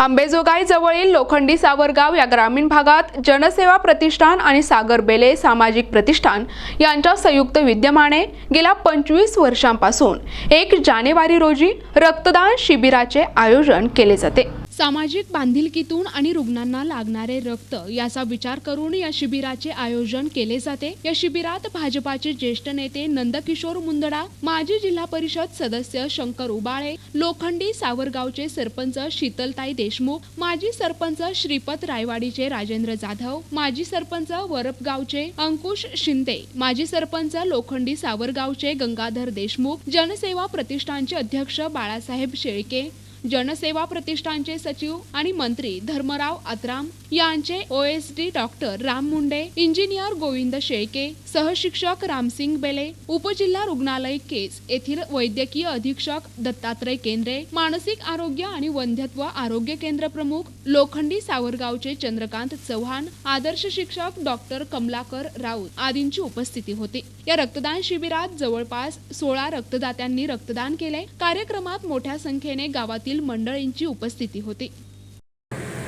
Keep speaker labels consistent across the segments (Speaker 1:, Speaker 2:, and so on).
Speaker 1: आंबेजोगाई जवळील लोखंडी सावरगाव या ग्रामीण भागात जनसेवा प्रतिष्ठान आणि सागर बेले सामाजिक प्रतिष्ठान यांच्या संयुक्त विद्यमाने गेल्या पंचवीस वर्षांपासून एक जानेवारी रोजी रक्तदान शिबिराचे आयोजन केले जाते. सामाजिक बांधिलकीतून आणि रुग्णांना लागणारे रक्त याचा विचार करून या शिबिराचे आयोजन केले जाते. या शिबिरात भाजपाचे ज्येष्ठ नेते नंदकिशोर मुंदडा माजी जिल्हा परिषद सदस्य शंकर उबाळे लोखंडी सावरगावचे सरपंच शीतलताई देशमुख माजी सरपंच श्रीपत रायवाडीचे राजेंद्र जाधव माजी सरपंच वरपगावचे अंकुश शिंदे माजी सरपंच लोखंडी सावरगावचे गंगाधर देशमुख जनसेवा प्रतिष्ठानचे अध्यक्ष बाळासाहेब शेळके जनसेवा प्रतिष्ठानचे सचिव आणि मंत्री धर्मराव आत्राम यांचे OSD doctor Ram Munde engineer Govind Shelke सहशिक्षक Ramsingh Bele उपजिल्हा रुग्णालय केस येथील वैद्यकीय अधीक्षक दत्तात्रय केंद्रे मानसिक आरोग्य आणि वंध्यत्व आरोग्य केंद्र प्रमुख लोखंडी सावरगावचे चंद्रकांत चव्हाण आदर्श शिक्षक डॉक्टर कमलाकर राऊत आदींची उपस्थिती होती. या रक्तदान शिबिरात जवळपास सोळा रक्तदात्यांनी रक्तदान केले. कार्यक्रमात मोठ्या संख्येने गावातील मंडळींची उपस्थिती होती.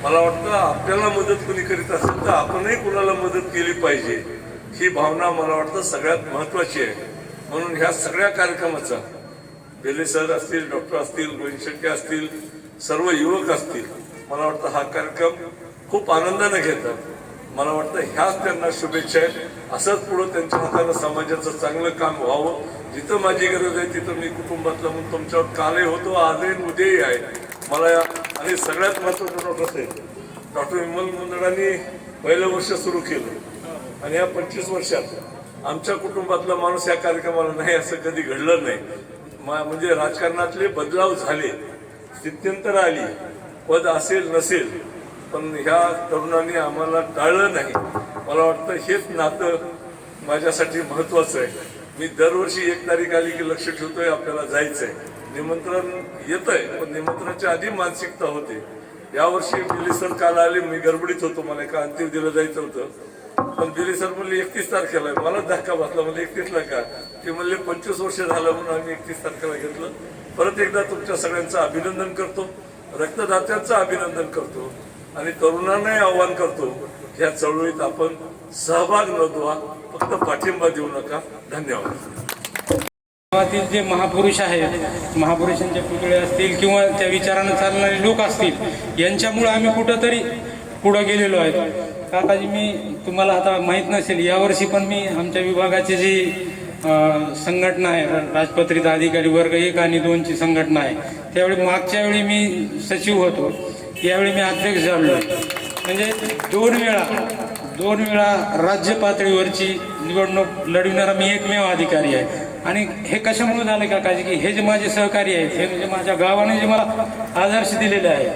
Speaker 2: मला वाटतं आपल्याला मदत कोणी करीत असेल तर आपणही कुणाला मदत केली पाहिजे. ही भावना मला वाटतं सगळ्यात महत्वाची आहे. म्हणून ह्या सगळ्या कार्यक्रमाचा बेले सर असतील डॉक्टर असतील गोविंदशंके असतील सर्व युवक असतील मला वाटतं हा कार्यक्रम खूप आनंदाने घेतात. मला वाटतं ह्याच त्यांना शुभेच्छा आहेत. असंच पुढं त्यांच्या हातानं समाजाचं चांगलं काम व्हावं जिथं माझी गरज आहे तिथं मी कुटुंबातलं म्हणून तुमच्यावर कालही होतो आजही उद्याही आहे. मला या- आणि सगळ्यात महत्वाचं डॉक्टर साहेब डॉक्टर विमल मुंदडांनी पहिलं वर्ष सुरू केलं. आणि या पंचवीस वर्षात आमच्या कुटुंबातला माणूस या कार्यक्रमाला नाही असं कधी घडलं नाही. मा- म्हणजे राजकारणातले बदलाव झाले स्थित्यंतर आली पद असेल नसेल पण ह्या तरुणांनी आम्हाला टाळलं नाही. मला वाटतं हेच नातं माझ्यासाठी महत्वाचं आहे. मी दरवर्षी एक तारीख आली की लक्ष ठेवतोय आपल्याला जायचंय. निमंत्रण येत आहे पण निमंत्रणाच्या आधी मानसिकता होते. यावर्षी दिल्ली सर काल आले मी गडबडीत होतो मला एका अंतिम दिलं जायचं होतं. पण दिल्ली सर म्हणले एकतीस तारखेला आहे. मला धक्का बसला म्हणजे एकतीसला का? ते म्हणले पंचवीस वर्ष झालं म्हणून आम्ही एकतीस तारखेला घेतलं. परत एकदा तुमच्या सगळ्यांचं अभिनंदन करतो रक्तदात्यांचं अभिनंदन करतो आणि तरुणांनाही आव्हान करतो या चळवळीत आपण सहभाग नोंदवा फक्त पाठिंबा देऊ नका. धन्यवाद.
Speaker 3: गावातील जे महापुरुष आहेत महापुरुषांचे पुतळे असतील किंवा त्या विचारानं चालणारे लोक असतील यांच्यामुळे आम्ही कुठंतरी पुढं गेलेलो आहे काकाजी मी तुम्हाला आता माहीत नसेल यावर्षी पण मी आमच्या विभागाची जी संघटना आहे राजपत्रित अधिकारी वर्ग एक आणि दोनची संघटना आहे त्यावेळी मागच्या वेळी मी सचिव होतो यावेळी मी अध्यक्ष झालो. म्हणजे दोन वेळा दोन वेळा राज्य पातळीवरची निवडणूक लढविणारा मी एकमेव अधिकारी आहे. आणि हे कशामुळे झालं का काळजी की हे जे माझे सहकारी आहेत हे म्हणजे माझ्या गावाने जे मला आदर्श दिलेले आहे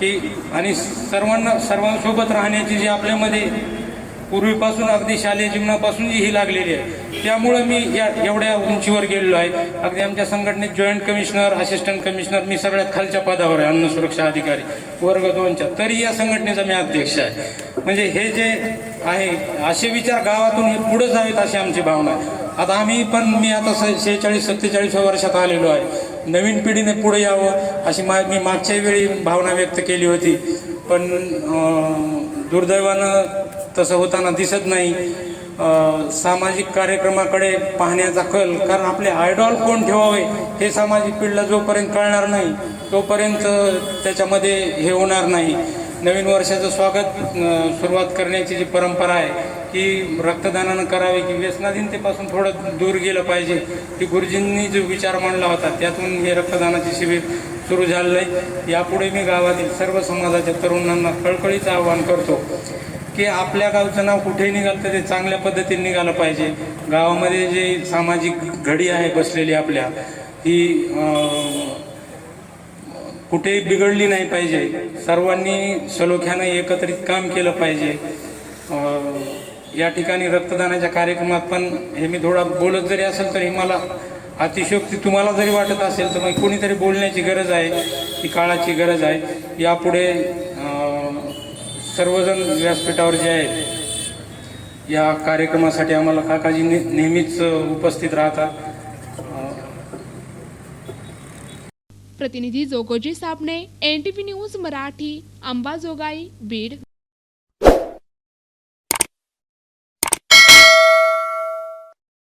Speaker 3: की आणि सर्वांना सर्वांसोबत राहण्याची जी आपल्यामध्ये पूर्वीपासून अगदी शालेय जीवनापासून जी ही लागलेली आहे त्यामुळं मी या एवढ्या उंचीवर गेलेलो आहे. अगदी आमच्या संघटनेत जॉईंट कमिशनर असिस्टंट कमिशनर मी सगळ्यात खालच्या पदावर आहे अन्न सुरक्षा अधिकारी वर्ग दोनच्या. तरी या संघटनेचा मी अध्यक्ष आहे. म्हणजे हे जे आहे असे विचार गावातून हे पुढे जावेत अशी आमची भावना आहे. आता आम्ही पण मी आता शेहेचाळीस सत्तेचाळीस वर्षात आलेलो आहे. नवीन पिढीने पुढे यावं अशी मा मी मागच्या वेळी भावना व्यक्त केली होती. पण दुर्दैवानं तसं होताना दिसत नाही. सामाजिक कार्यक्रमाकडे पाहण्याचा कल कारण आपले आयडॉल कोण ठेवावे हे सामाजिक पिढीला जोपर्यंत कळणार नाही तोपर्यंत त्याच्यामध्ये हे होणार नाही. नवीन वर्षाचं स्वागत सुरुवात करण्याची जी परंपरा आहे की रक्तदानानं करावे की व्यसनाधीनतेपासून थोडं दूर गेलं पाहिजे की गुरुजींनी जो विचार मांडला होता त्यातून हे रक्तदानाचे शिबिर सुरू झालेलं आहे यापुढे मी गावातील सर्व समाजाच्या तरुणांना कळकळीचं आवाहन करतो. की आपल्या गावचं नाव कुठेही निघालं तर ते चांगल्या पद्धतीने निघालं पाहिजे. गावामध्ये जे सामाजिक घडी आहे बसलेली आपल्या ही कुठेही बिघडली नाही पाहिजे. सर्वांनी सलोख्यानं एकत्रित काम केलं पाहिजे. या ठिकाणी रक्तदानाच्या कार्यक्रमात पण हे मी थोडा बोलत जरी असेल तरी मला अतिशयोक्ती तुम्हाला जरी वाटत असेल तर मग कोणीतरी बोलण्याची गरज आहे ही काळाची गरज आहे. यापुढे सर्वजण व्यासपीठावर जे आहेत या कार्यक्रमासाठी आम्हाला काकाजी ने- नेहमीच उपस्थित राहतात
Speaker 1: प्रतिनिधी Jogoji Sabne N T V news Marathi Ambajogai Beed.